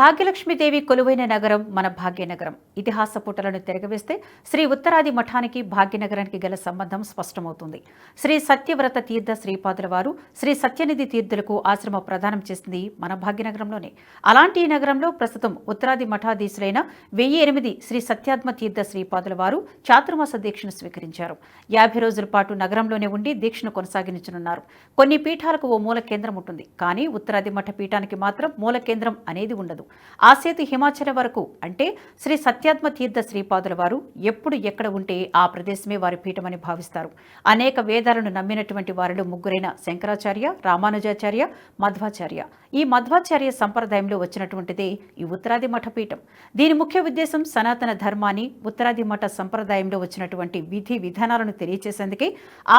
భాగ్యలక్ష్మీదేవి కొలువైన నగరం మన భాగ్యనగరం. ఇతిహాస పుటలను తిరగవేస్తే శ్రీ ఉత్తరాది మఠానికి భాగ్యనగరానికి గల సంబంధం స్పష్టమవుతుంది. శ్రీ సత్యవ్రత తీర్థ శ్రీపాదుల వారు శ్రీ సత్యనిధి తీర్థులకు ఆశ్రమ ప్రదానం చేసింది మన భాగ్యనగరంలోనే. అలాంటి ఈ నగరంలో ప్రస్తుతం ఉత్తరాది మఠాధీశులైన వెయ్యి ఎనిమిది శ్రీ సత్యాత్మ తీర్థ శ్రీపాదుల వారు చాతుర్మాస దీక్షను స్వీకరించారు. యాభై రోజుల పాటు నగరంలోనే ఉండి దీక్షను కొనసాగించనున్నారు. కొన్ని పీఠాలకు ఓ మూల కేంద్రం ఉంటుంది. కానీ ఉత్తరాది మఠ పీఠానికి మాత్రం మూల కేంద్రం అనేది ఉండదు. ఆ సేతు హిమాచల వరకు అంటే శ్రీ సత్యాత్మ తీర్థ శ్రీపాదుల వారు ఎప్పుడు ఎక్కడ ఉంటే ఆ ప్రదేశమే వారి పీఠమని భావిస్తారు. అనేక వేదాలను నమ్మినటువంటి వారిలో ముగ్గురైన శంకరాచార్య రామానుజాచార్య మధ్వాచార్య. ఈ మధ్వాచార్య సంప్రదాయంలో వచ్చినటువంటిదే ఈ ఉత్తరాది మఠ పీఠం. దీని ముఖ్య ఉద్దేశం సనాతన ధర్మాన్ని ఉత్తరాది మఠ సంప్రదాయంలో వచ్చినటువంటి విధి విధానాలను తెలియచేసేందుకే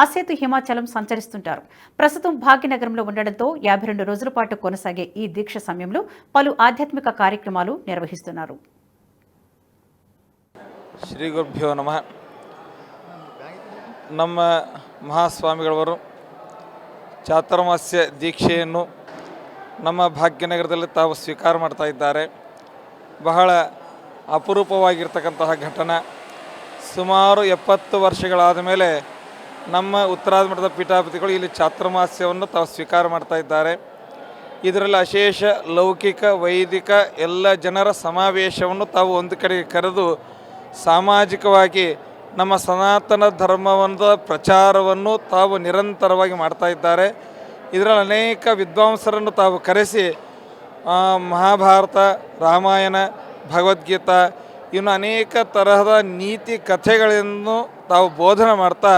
ఆసేతు హిమాచలం సంచరిస్తుంటారు. ప్రస్తుతం భాగ్యనగరంలో ఉండడంతో యాభై రెండు రోజుల పాటు కొనసాగే ఈ దీక్ష సమయంలో పలు ఆధ్యాత్మిక కార్యక్రమాలు నిర్వహిస్తున్నారు ಶ್ರೀ ಗುರುಭ್ಯೋ ನಮಃ ನಮ್ಮ ಮಹಾಸ್ವಾಮಿಗಳವರು ಚಾತುರ್ಮಾಸ್ಯ ದೀಕ್ಷೆಯನ್ನು ನಮ್ಮ ಭಾಗ್ಯನಗರದಲ್ಲಿ ತಾವು ಸ್ವೀಕಾರ ಮಾಡ್ತಾ ಇದ್ದಾರೆ ಬಹಳ ಅಪರೂಪವಾಗಿರ್ತಕ್ಕಂತಹ ಘಟನೆ ಸುಮಾರು ಎಪ್ಪತ್ತು ವರ್ಷಗಳಾದ ಮೇಲೆ ನಮ್ಮ ಉತ್ತರಾದ ಮಠದ ಪೀಠಾಪತಿಗಳು ಇಲ್ಲಿ ಚಾತುರ್ಮಾಸ್ಯವನ್ನು ತಾವು ಸ್ವೀಕಾರ ಮಾಡ್ತಾ ಇದ್ದಾರೆ ಇದರಲ್ಲಿ ಅಶೇಷ, ಲೌಕಿಕ, ವೈದಿಕ ಎಲ್ಲ ಜನರ ಸಮಾವೇಶವನ್ನು ತಾವು ಒಂದು ಕಡೆಗೆ ಕರೆದು ಸಾಮಾಜಿಕವಾಗಿ ನಮ್ಮ ಸನಾತನ ಧರ್ಮವನ್ನು ಪ್ರಚಾರವನ್ನು ತಾವು ನಿರಂತರವಾಗಿ ಮಾಡ್ತಾ ಇದ್ದಾರೆ. ಇದರಲ್ಲಿ ಅನೇಕ ವಿದ್ವಾಂಸರನ್ನು ತಾವು ಕರೆಸಿ ಮಹಾಭಾರತ, ರಾಮಾಯಣ, ಭಗವದ್ಗೀತಾ, ಇನ್ನು ಅನೇಕ ತರಹದ ನೀತಿ ಕಥೆಗಳನ್ನು ತಾವು ಬೋಧನೆ ಮಾಡ್ತಾ,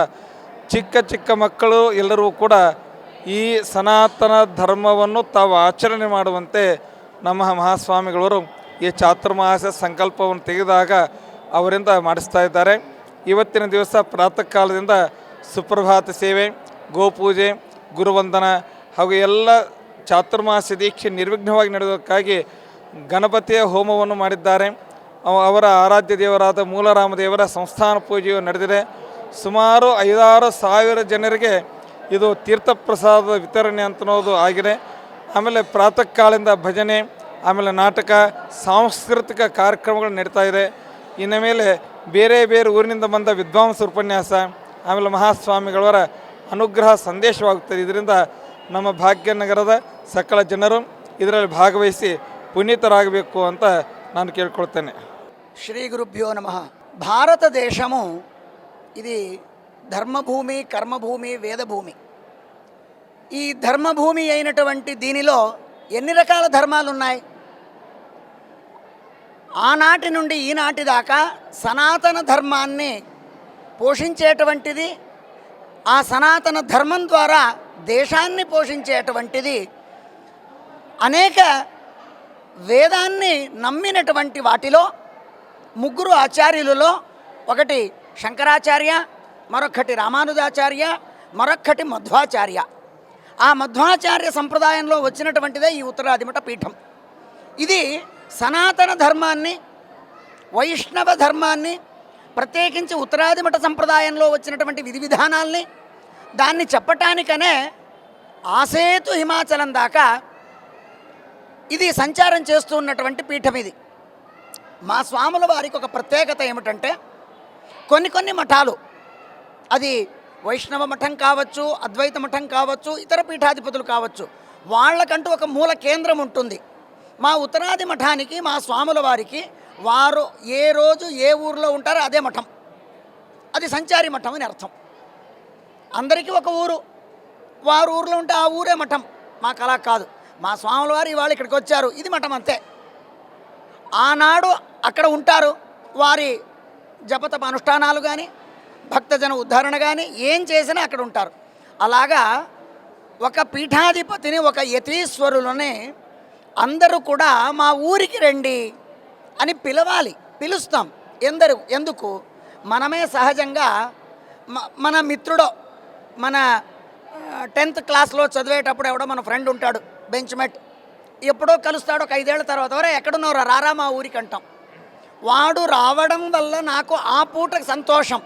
ಚಿಕ್ಕ ಚಿಕ್ಕ ಮಕ್ಕಳು ಎಲ್ಲರೂ ಕೂಡ ಈ ಸನಾತನ ಧರ್ಮವನ್ನು ತಾವು ಆಚರಣೆ ಮಾಡುವಂತೆ ನಮ್ಮ ಮಹಾಸ್ವಾಮಿಗಳವರು ಈ ಚಾತುರ್ಮಾಸ ಸಂಕಲ್ಪವನ್ನು ತೆಗೆದಾಗ ಅವರಿಂದ ಮಾಡಿಸ್ತಾ ಇದ್ದಾರೆ. ಇವತ್ತಿನ ದಿವಸ ಪ್ರಾತಃ ಕಾಲದಿಂದ ಸುಪ್ರಭಾತ ಸೇವೆ, ಗೋಪೂಜೆ, ಗುರುವಂದನ ಹಾಗೂ ಎಲ್ಲ ಚಾತುರ್ಮಾಸ ದೀಕ್ಷೆ ನಿರ್ವಿಘ್ನವಾಗಿ ನಡೆಯೋದಕ್ಕಾಗಿ ಗಣಪತಿಯ ಹೋಮವನ್ನು ಮಾಡಿದ್ದಾರೆ. ಅವರ ಆರಾಧ್ಯ ದೇವರಾದ ಮೂಲರಾಮದೇವರ ಸಂಸ್ಥಾನ ಪೂಜೆಯು ನಡೆದಿದೆ. ಸುಮಾರು ಐದಾರು ಸಾವಿರ ಜನರಿಗೆ ಇದು ತೀರ್ಥ ಪ್ರಸಾದದ ವಿತರಣೆ ಅಂತನೋದು ಆಗಿದೆ ಆಮೇಲೆ ಪ್ರಾತಃ ಕಾಲಿಂದ ಭಜನೆ ಆಮೇಲೆ ನಾಟಕ ಸಾಂಸ್ಕೃತಿಕ ಕಾರ್ಯಕ್ರಮಗಳು ನಡೀತಾ ಇದೆ ಇನ್ನು ಮೇಲೆ ಬೇರೆ ಬೇರೆ ಊರಿನಿಂದ ಬಂದ ವಿದ್ವಾಂಸರ ಉಪನ್ಯಾಸ ಆಮೇಲೆ ಮಹಾಸ್ವಾಮಿಗಳವರ ಅನುಗ್ರಹ ಸಂದೇಶವಾಗುತ್ತದೆ ಇದರಿಂದ ನಮ್ಮ ಭಾಗ್ಯನಗರದ ಸಕಲ ಜನರು ಇದರಲ್ಲಿ ಭಾಗವಹಿಸಿ ಪುನೀತರಾಗಬೇಕು ಅಂತ ನಾನು ಕೇಳ್ಕೊಳ್ತೇನೆ శ్రీ గురుభ్యో నమ భారతదేశము ఇది ధర్మభూమి కర్మభూమి వేదభూమి. ఈ ధర్మభూమి అయినటువంటి దీనిలో ఎన్ని రకాల ధర్మాలు ఉన్నాయి ఆనాటి నుండి ఈనాటి దాకా సనాతన ధర్మాన్ని పోషించేటువంటిది ఆ సనాతన ధర్మం ద్వారా దేశాన్ని పోషించేటువంటిది అనేక వేదాన్ని నమ్మినటువంటి వాటిలో ముగ్గురు ఆచార్యులలో ఒకటి శంకరాచార్య మరొకటి రామానుజాచార్య మరొక్కటి మధ్వాచార్య. ఆ మధ్వాచార్య సంప్రదాయంలో వచ్చినటువంటిదే ఈ ఉత్తరాదిమఠ పీఠం. ఇది సనాతన ధర్మాన్ని వైష్ణవ ధర్మాన్ని ప్రత్యేకించి ఉత్తరాదిమఠ సంప్రదాయంలో వచ్చినటువంటి విధి విధానాల్ని దాన్ని చెప్పటానికనే ఆసేతు హిమాచలం దాకా ఇది సంచారం చేస్తూ ఉన్నటువంటి పీఠం ఇది. మా స్వాముల వారికి ఒక ప్రత్యేకత ఏమిటంటే కొన్ని కొన్ని మఠాలు అది వైష్ణవ మఠం కావచ్చు అద్వైత మఠం కావచ్చు ఇతర పీఠాధిపతులు కావచ్చు వాళ్ళకంటూ ఒక మూల కేంద్రం ఉంటుంది. మా ఉత్తరాది మఠానికి మా స్వాముల వారికి వారు ఏ రోజు ఏ ఊరిలో ఉంటారో అదే మఠం. అది సంచారి మఠం అని అర్థం. అందరికీ ఒక ఊరు. వారు ఊర్లో ఉంటే ఆ ఊరే మఠం. మాకు అలా కాదు. మా స్వాముల వారు ఇవాళ ఇక్కడికి వచ్చారు. ఇది మఠం అంతే. ఆనాడు అక్కడ ఉంటారు. వారి జపతప అనుష్ఠానాలు కానీ భక్తజన ఉద్ధరణ కానీ ఏం చేసినా అక్కడ ఉంటారు. అలాగా ఒక పీఠాధిపతిని ఒక యతీశ్వరులని అందరూ కూడా మా ఊరికి రండి అని పిలవాలి పిలుస్తాం. ఎందరు? ఎందుకు? మనమే సహజంగా మ- మన మిత్రుడో మన టెన్త్ క్లాస్లో చదివేటప్పుడు ఎవడో మన ఫ్రెండ్ ఉంటాడు బెంచ్ మెట్ ఎప్పుడో కలుస్తాడు ఒక ఐదేళ్ళ తర్వాత వరే ఎక్కడున్నావు రారా మా ఊరికి అంటాం. వాడు రావడం వల్ల నాకు ఆ పూట సంతోషం.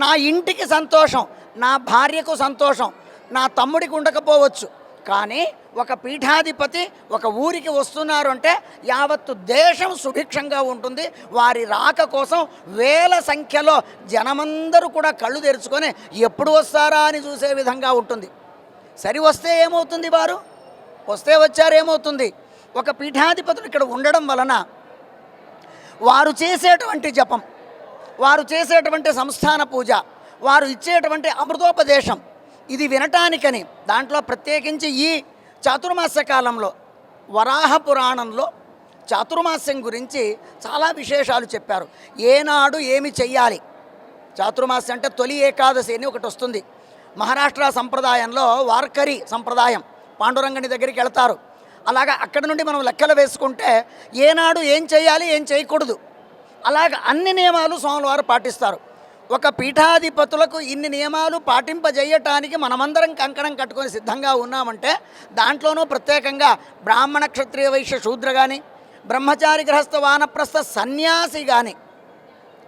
నా ఇంటికి సంతోషం నా భార్యకు సంతోషం నా తమ్ముడికి ఉండకపోవచ్చు. కానీ ఒక పీఠాధిపతి ఒక ఊరికి వస్తున్నారు అంటే యావత్తు దేశం సుభిక్షంగా ఉంటుంది. వారి రాక కోసం వేల సంఖ్యలో జనమందరూ కూడా కళ్ళు తెరుచుకొని ఎప్పుడు వస్తారా అని చూసే విధంగా ఉంటుంది. సరి వస్తే ఏమవుతుంది వారు? వస్తే వచ్చారేమవుతుంది ఒక పీఠాధిపతులు ఇక్కడ ఉండడం వలన వారు చేసేటువంటి జపం వారు చేసేటువంటి సంస్థాన పూజ వారు ఇచ్చేటువంటి అమృతోపదేశం ఇది వినటానికని దాంట్లో ప్రత్యేకించి ఈ చాతుర్మాస్య కాలంలో వరాహ పురాణంలో చాతుర్మాస్యం గురించి చాలా విశేషాలు చెప్పారు. ఏనాడు ఏమి చెయ్యాలి? చాతుర్మాస్యం అంటే తొలి ఏకాదశి అని ఒకటి వస్తుంది. మహారాష్ట్ర సంప్రదాయంలో వార్కరి సంప్రదాయం పాండురంగని దగ్గరికి వెళ్తారు. అలాగా అక్కడ నుండి మనం లెక్కలు వేసుకుంటే ఏనాడు ఏం చేయాలి ఏం చేయకూడదు అలాగ అన్ని నియమాలు స్వామివారు పాటిస్తారు. ఒక పీఠాధిపతులకు ఇన్ని నియమాలు పాటింపజేయటానికి మనమందరం కంకణం కట్టుకొని సిద్ధంగా ఉన్నామంటే దాంట్లోనూ ప్రత్యేకంగా బ్రాహ్మణ క్షత్రియ వైశ్య శూద్ర కానీ బ్రహ్మచారి గ్రహస్థ వానప్రస్థ సన్యాసి కానీ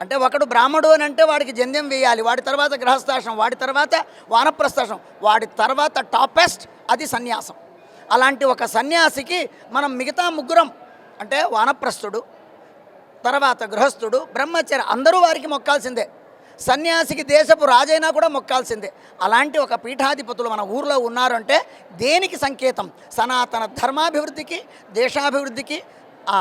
అంటే ఒకడు బ్రాహ్మడు అని అంటే వాడికి జంధ్యం వేయాలి వాడి తర్వాత గృహస్థాశ్రమం వాడి తర్వాత వానప్రస్థాశ్రమం వాడి తర్వాత టాపెస్ట్ అది సన్యాసం. అలాంటి ఒక సన్యాసికి మనం మిగతా ముగ్గురం అంటే వానప్రస్థుడు తర్వాత గృహస్థుడు బ్రహ్మచర్య అందరూ వారికి మొక్కాల్సిందే. సన్యాసికి దేశపు రాజైనా కూడా మొక్కాల్సిందే. అలాంటి ఒక పీఠాధిపతులు మన ఊర్లో ఉన్నారంటే దేనికి సంకేతం? సనాతన ధర్మాభివృద్ధికి దేశాభివృద్ధికి ఆ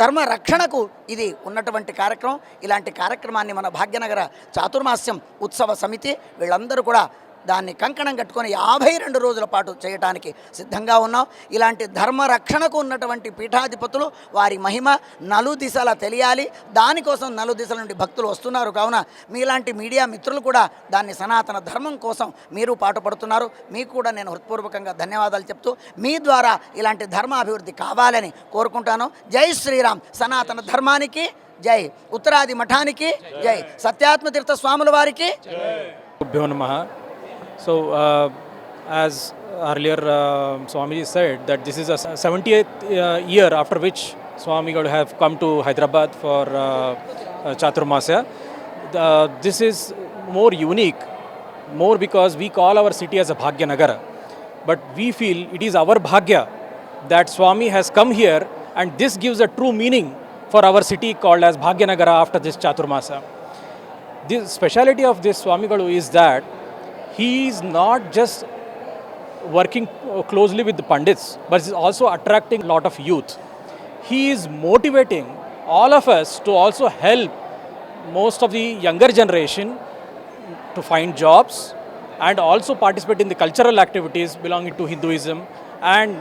ధర్మ రక్షణకు ఇది ఉన్నటువంటి కార్యక్రమం. ఇలాంటి కార్యక్రమాన్ని మన భాగ్యనగర చాతుర్మాస్యం ఉత్సవ సమితి వీళ్ళందరూ కూడా దాన్ని కంకణం కట్టుకొని యాభై రెండు రోజుల పాటు చేయటానికి సిద్ధంగా ఉన్నాం. ఇలాంటి ధర్మ రక్షణకు ఉన్నటువంటి పీఠాధిపతులు వారి మహిమ నలు దిశలా తెలియాలి. దానికోసం నలు దిశల నుండి భక్తులు వస్తున్నారు. కావున మీలాంటి మీడియా మిత్రులు కూడా దాన్ని సనాతన ధర్మం కోసం మీరు పాటుపడుతున్నారు. మీకు కూడా నేను హృత్పూర్వకంగా ధన్యవాదాలు చెప్తూ మీ ద్వారా ఇలాంటి ధర్మ అభివృద్ధి కావాలని కోరుకుంటాను. జై శ్రీరామ్. సనాతన ధర్మానికి జై. ఉత్తరాది మఠానికి జై. సత్యాత్మతీర్థ స్వాముల వారికి So, uh, as earlier uh, said, that this is a 78th uh, year after which Swami got have come to Hyderabad for uh, uh, Chaturmasya. The, this is more unique, more because we call our city as a Bhagya Nagara. But we feel it is our Bhagya that Swami has come here, and this gives a true meaning for our city called as Bhagya Nagara after this Chaturmasya the speciality of this Swamigalu is that he is not just working closely with the pandits, but is also attracting a lot of youth. He is motivating all of us to also help most of the younger generation to find jobs and also participate in the cultural activities belonging to Hinduism and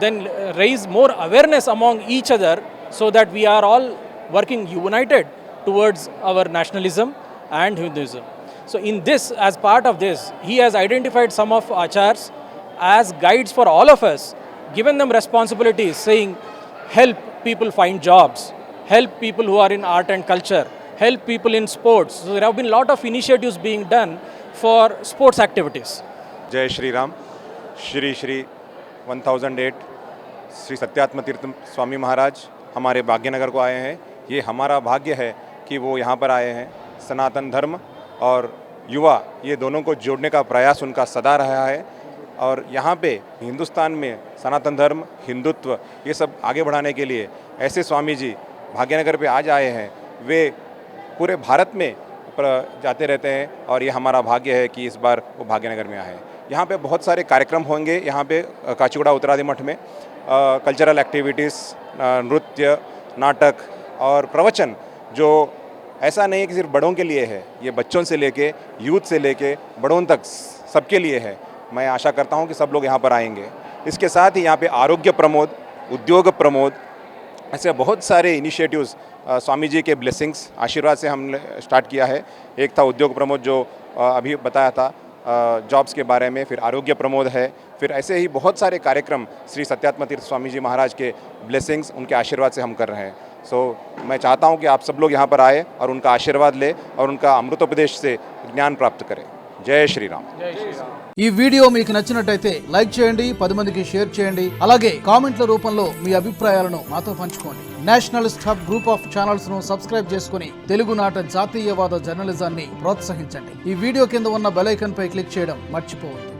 then raise more awareness among each other so that we are all working united towards our nationalism and Hinduism. So, in this, as part of this, he has identified some of achars as guides for all of us, given them responsibilities, saying, help people find jobs, help people who are in art and culture, help people in sports. So, there have been a lot of initiatives being done for sports activities. जय श्री राम श्री श्री 1008 श्री सत्यात्म तीर्थ स्वामी महाराज हमारे भाग्यनगर को आए हैं ये हमारा भाग्य है कि वो यहाँ पर आए हैं सनातन धर्म और युवा, ये दोनों को जोड़ने का प्रयास उनका सदा रहा है। और यहाँ पे हिंदुस्तान में सनातन धर्म, हिंदुत्व, ये सब आगे बढ़ाने के लिए ऐसे स्वामी जी भाग्यनगर पे आज आए हैं। वे पूरे भारत में जाते रहते हैं और ये हमारा भाग्य है कि इस बार वो भाग्यनगर में आए। हैं यहाँ पे बहुत सारे कार्यक्रम होंगे, यहाँ पे काचीगुड़ा उत्तरादि मठ में। कल्चरल एक्टिविटीज़ नृत्य, नाटक और प्रवचन, जो ऐसा नहीं है कि सिर्फ़ बड़ों के लिए है, ये बच्चों से लेके, यूथ से लेके, बड़ों तक सबके लिए है। मैं आशा करता हूँ कि सब लोग यहाँ पर आएँगे। इसके साथ ही यहाँ पे आरोग्य प्रमोद, उद्योग प्रमोद, ऐसे बहुत सारे इनिशिएटिव्स स्वामी जी के ब्लेसिंग्स आशीर्वाद से हमने स्टार्ट किया है। एक था उद्योग प्रमोद जो अभी बताया था जॉब्स के बारे में, फिर आरोग्य प्रमोद है, फिर ऐसे ही बहुत सारे कार्यक्रम श्री सत्यात्म तीर्थ स्वामी जी महाराज के ब्लेसिंग्स उनके आशीर्वाद से हम कर रहे हैं। सो मैं चाहता हूँ कि आप सब लोग यहाँ पर आए और उनका आशीर्वाद ले और उनका अमृतोपदेश से ज्ञान प्राप्त करें जय श्री राम ఈ వీడియో మీకు నచ్చినట్టయితే లైక్ చేయండి పది మందికి షేర్ చేయండి అలాగే కామెంట్ల రూపంలో మీ అభిప్రాయాలను మాతో పంచుకోండి nationalist hub group of channels ను సబ్స్క్రైబ్ చేసుకుని తెలుగునాట జాతీయవాద జర్నలిజాన్ని ప్రోత్సహించండి ఈ వీడియో కింద ఉన్న బెల్ ఐకాన్ పై క్లిక్ చేయడం మర్చిపోవద్దు